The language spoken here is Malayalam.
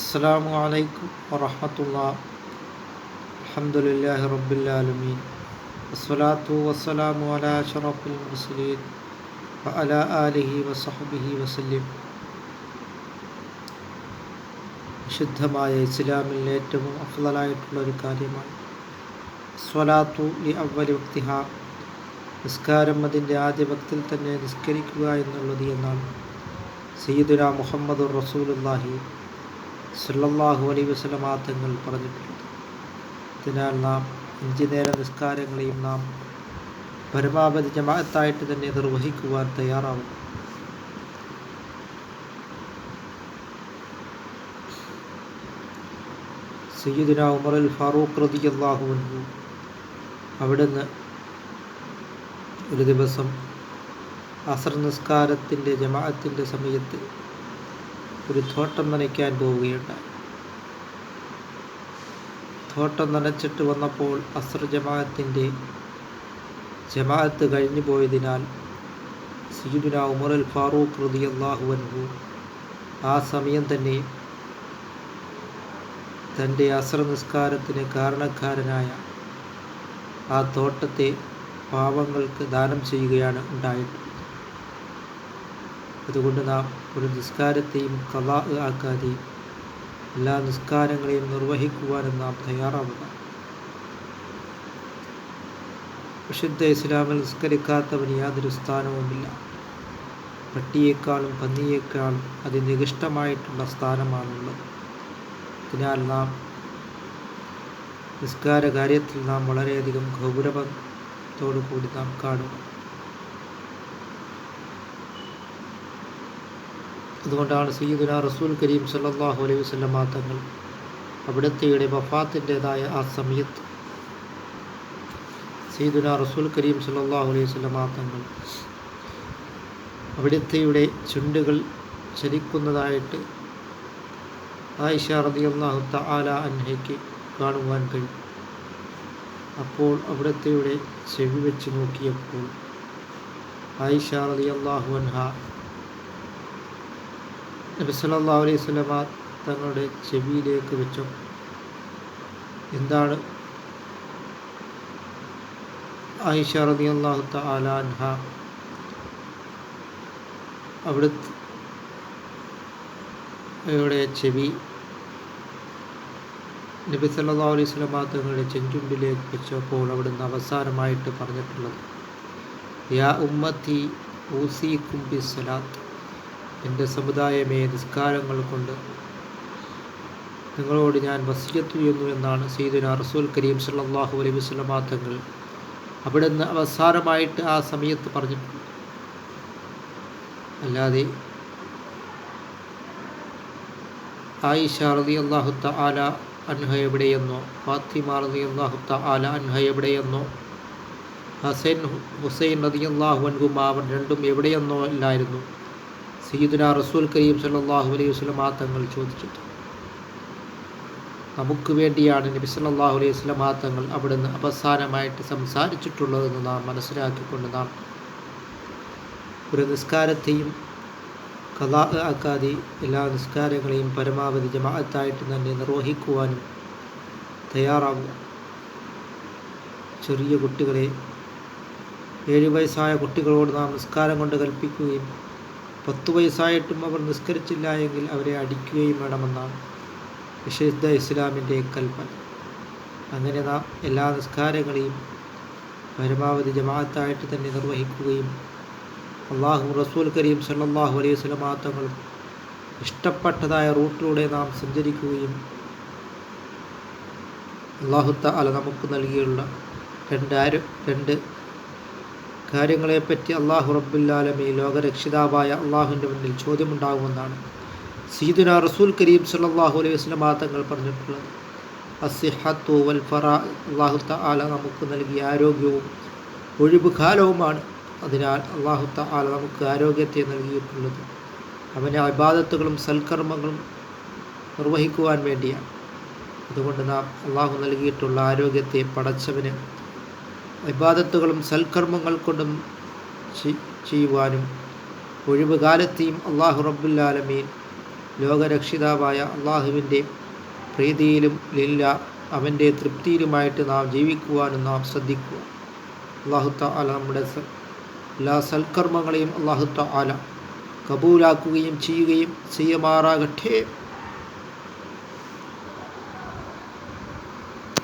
السلام عليكم ورحمة الله الحمد لله رب العالمين والصلاة والسلام على أشرف المرسلين وعلى آله وصحبه وسلم വിശുദ്ധമായ ഇസ്ലാമിൽ ഏറ്റവും അഫ്ലായിട്ടുള്ള ഒരു കാര്യമാണ് സ്വലാത്തു ലി അവലി വ്യക്തിഹ നിസ്കാരം അതിൻ്റെ ആദ്യ ഭക്തിൽ തന്നെ നിസ്കരിക്കുക എന്നുള്ളത് എന്നാണ് സയ്യിദുന മുഹമ്മദ് റസൂലുല്ലാഹി സല്ലല്ലാഹു അലൈ വസല്ലമ തങ്ങൾ പറഞ്ഞിട്ടുള്ളത് അതിനാൽ നാം അഞ്ച് നേര നിസ്കാരങ്ങളെയും നാം പരമാവധി ജമാഅത്തായിട്ട് തന്നെ നിർവഹിക്കുവാൻ തയ്യാറാവും സയ്യദിന ഉമർ അൽ ഫാറൂഖ് റളിയല്ലാഹു അൻഹു അവിടുന്ന് ഒരു ദിവസം അസർ നിസ്കാരത്തിന്റെ ജമാഅത്തിന്റെ സമയത്ത് ഒരു തോട്ടം നനയ്ക്കാൻ പോവുകയുണ്ടായി. തോട്ടം നനച്ചിട്ട് വന്നപ്പോൾ അസർ ജമാഅത്തിന്റെ ജമാഅത്ത് കഴിഞ്ഞു പോയതിനാൽ സീദുന ഉമർ അൽ ഫാറൂഖ് റളിയല്ലാഹു അൻഹു ആ സമയം തന്നെ തന്റെ അസർ നിസ്കാരത്തിന് കാരണക്കാരനായ ആ തോട്ടത്തെ പാവങ്ങൾക്ക് ദാനം ചെയ്യുകയാണ് ഉണ്ടായിട്ടുള്ളത്. അതുകൊണ്ട് നാം ഒരു നിസ്കാരത്തെയും കലാ ആക്കാതെ എല്ലാ നിസ്കാരങ്ങളെയും നിർവഹിക്കുവാനും നാം തയ്യാറാവുക. വിശുദ്ധ ഇസ്ലാമിൽ നിസ്കരിക്കാത്തവന് യാതൊരു സ്ഥാനവുമില്ല. പട്ടിയേക്കാളും പന്നിയേക്കാളും അതിനികഷ്ടമായിട്ടുള്ള സ്ഥാനമാണുള്ളത്. അതിനാൽ നാം നിസ്കാര കാര്യത്തിൽ നാം വളരെയധികം ഗൗരവത്തോടു കൂടി നാം കാണുക. അതുകൊണ്ടാണ് സയ്യിദുന റസൂൽ കരീം സല്ലാഹു അലൈഹി വസല്ലമ തങ്ങൾ അവിടുത്തെയുടെ വഫാത്തിന്റെതായ ആ സമയത്ത് സയ്യിദുന റസൂൽ കരീം സല്ലാഹു അലൈഹി വസല്ലമ തങ്ങൾ അവിടുത്തെയുടെ ചുണ്ടുകൾ ചലിക്കുന്നതായിട്ട് ആയിഷ റളിയല്ലാഹു തആല അൻഹയ്ക്ക് കാണുവാൻ കഴിയും. അപ്പോൾ അവിടുത്തെയുടെ ചെവി വെച്ച് നോക്കിയപ്പോൾ ആയിഷ റളിയല്ലാഹു അൻഹ നബി സല്ലല്ലാഹു അലൈഹി സ്വലമ തങ്ങളുടെ ചെവിയിലേക്ക് വെച്ചു. എന്താണ്? ആയിഷ റളിയല്ലാഹു തആല താലാൻഹ അവിടുത്തെ ചെവി നബി സല്ലല്ലാഹു അലൈഹി സ്വലമ തങ്ങളുടെ ചെഞ്ചുണ്ടിലേക്ക് വെച്ചപ്പോൾ അവിടുന്ന് അവസാനമായിട്ട് പറഞ്ഞിട്ടുള്ളത് യാ ഉമ്മത്തി ഊസി കുംബി ബിസ്സലാത്ത്. എന്റെ സമുദായമേ നിസ്കാരങ്ങൾ കൊണ്ട് നിങ്ങളോട് ഞാൻ വസിയത്ത് ചെയ്യുന്നു എന്നാണ് സീദുന റസൂൽ കരീം സല്ലല്ലാഹു അലൈഹി വസല്ലമ തങ്ങൾ അവിടുന്ന് അവസാനമായിട്ട് ആ സമയത്ത് പറഞ്ഞിട്ടുണ്ട് അല്ലാതെ ആയിഷ റതി അള്ളാഹുത്ത ആല അൻഹ എവിടെയെന്നോ ഫാത്തിമ റതി അള്ളാഹുത്ത ആല അൻഹ എവിടെയെന്നോ ഹസൈൻ ഹുസൈൻ റതി അള്ളാഹു അൻഹുമാവൻ രണ്ടും എവിടെയെന്നോ ഇല്ലായിരുന്നു. സയ്യിദുന റസൂൽ കരീം സല്ലല്ലാഹു അലൈഹി വസല്ലമ തങ്ങൾ ചോദിച്ചിട്ട്. നമുക്ക് വേണ്ടിയാണ് നബി സല്ലല്ലാഹു അലൈഹി വസല്ലമ തങ്ങൾ അവിടുന്ന് അവസാനമായിട്ട് സംസാരിച്ചിട്ടുള്ളതെന്ന് നാം മനസ്സിലാക്കിക്കൊണ്ട് നാം ഒരു നിസ്കാരത്തെയും കലാ അക്കാദി എല്ലാ നിസ്കാരങ്ങളെയും പരമാവധി ജമാഅത്തായിട്ട് തന്നെ നിർവഹിക്കുവാനും തയ്യാറാവുക. ചെറിയ കുട്ടികളെ ഏഴ് വയസ്സായ കുട്ടികളോട് നാം നിസ്കാരം കൊണ്ട് കൽപ്പിക്കുകയും പത്ത് വയസ്സായിട്ടും അവർ നിസ്കരിച്ചില്ല എങ്കിൽ അവരെ അടിക്കുകയും വേണമെന്നാണ് വിശുദ്ധ ഇസ്ലാമിന്റെ കൽപ്പന. അങ്ങനെ നാം എല്ലാ നിസ്കാരങ്ങളെയും പരമാവധി ജമാഅത്തായിട്ട് തന്നെ നിർവഹിക്കുകയും അള്ളാഹു റസൂൽ കരീം സല്ലാഹു അലൈഹി സ്വലമാങ്ങൾ ഇഷ്ടപ്പെട്ടതായ റൂട്ടിലൂടെ നാം സഞ്ചരിക്കുകയും അള്ളാഹുത്ത അല നമുക്ക് നൽകിയുള്ള രണ്ട് ആര് രണ്ട് കാര്യങ്ങളെപ്പറ്റി അള്ളാഹു റബ്ബുല്ലാലമി ലോകരക്ഷിതാവായ അള്ളാഹുവിന്റെ മുന്നിൽ ചോദ്യമുണ്ടാകുമെന്നാണ് സീദുന റസൂൽ കരീം സല്ലല്ലാഹു അലൈഹി വസ്ലം തങ്ങൾ പറഞ്ഞിട്ടുള്ളത്. അസിഹത്തു വൽ ഫറ അള്ളാഹു താല നമുക്ക് നൽകിയ ആരോഗ്യവും ഒഴിവ് കാലവുമാണ് അതിനാൽ അള്ളാഹു താല നമുക്ക് ആരോഗ്യത്തെ നൽകിയിട്ടുള്ളത്. അവന്റെ അബാദത്തുകളും സൽക്കർമ്മങ്ങളും നിർവഹിക്കുവാൻ വേണ്ടിയാണ്. അതുകൊണ്ട് നാം അള്ളാഹു നൽകിയിട്ടുള്ള ആരോഗ്യത്തെ പടച്ചവന് ഇബാദത്തുകളും സൽക്കർമ്മങ്ങൾ കൊണ്ടും ചെയ്യുവാനും ഒഴിവ് കാലത്തെയും അള്ളാഹു റബ്ബുല്ലാലമീൻ ലോകരക്ഷിതാവായ അള്ളാഹുവിന്റെ പ്രീതിയിലും ലില്ല അവന്റെ തൃപ്തിയിലുമായിട്ട് നാം ജീവിക്കുവാനും നാം ശ്രദ്ധിക്കുക. അള്ളാഹുത്ത ആല നമ്മുടെ എല്ലാ സൽക്കർമ്മങ്ങളെയും അള്ളാഹുത്ത ആല കബൂലാക്കുകയും ചെയ്യുകയും ചെയ്യുമാറാകട്ടെ.